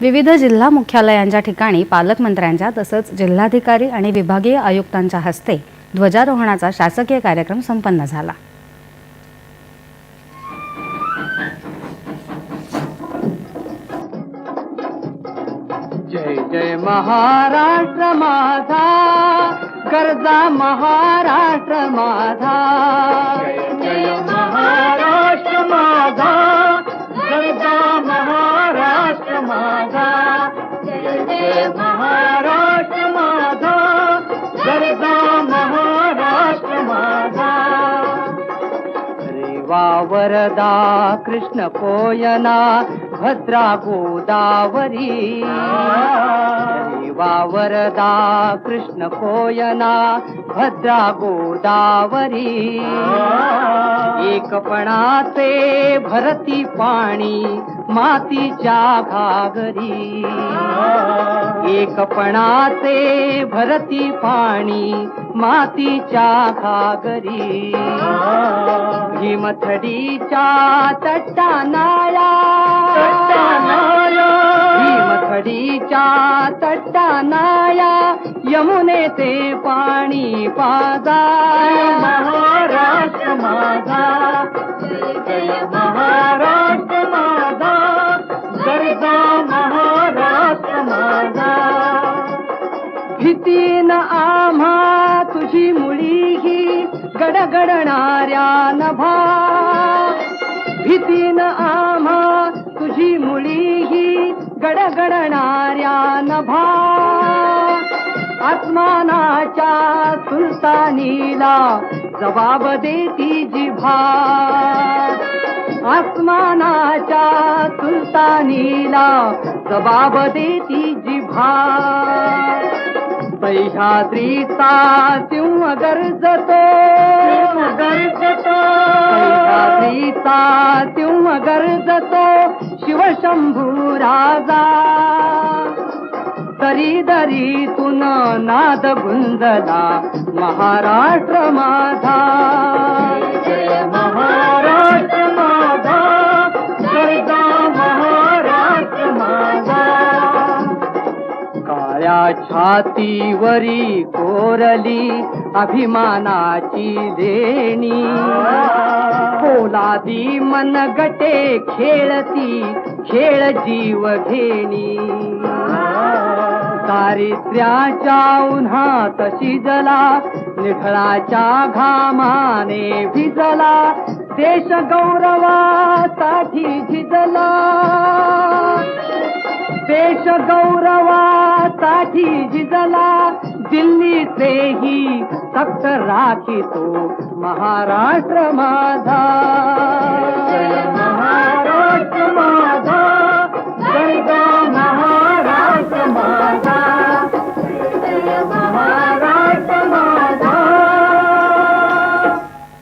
विविध जिल्हा मुख्यालयांच्या ठिकाणी पालकमंत्र्यांच्या तसंच जिल्हाधिकारी आणि विभागीय आयुक्तांच्या हस्ते ध्वजारोहणाचा शासकीय कार्यक्रम संपन्न झाला. जय जय महाराष्ट्र माझा गरजा महाराष्ट्र माझा. जय जय महाराष्ट्र वा वरदा कृष्णपोयना भद्रा गोदावरी वावरदा कृष्ण कोयना भद्रा गोदावरी एकपणाचे भरती पाणी मातीच्या घागरी। एकपणाचे भरती पाणी मातीच्या घागरी। भीमथडीच्या तट्टानाळा भीमथडीच्या तट्टानाळा यमुनेचे पाणी पाजा। महाराष्ट्र माझा। जय महाराष्ट्र माझा। गरजा महाराष्ट्र माझा। भीतीन आम्हा तुझी मुळी ही गडगडणाऱ्या नभा। भीतीन आम्हा तुझी मुली ही गडगडणाऱ्या नभा आत्मानाच्या सुलतानीला जबाब देती जिभा आत्मानाच्या सुलतानीला जबाब देती जिभा सह्याद्रीचा सिंह गरजतो. सह्याद्रीचा सिंह गरजतो शिवशंभू राजा. दरी दरीतून नाद गुंजला महाराष्ट्र माझा. महाराष्ट्र. छातीवरी कोरली अभिमानाची देणी. पोलादी मनगटे खेळती खेळ जीव घेणी. दारिद्र्याच्या उन्हात शिजला निखळाच्या घामाने भिजला देश गौरवासाठी झिजला देश गौरवासाठी झिजला दिल्लीचेही तख्त राखितो महाराष्ट्र माझा.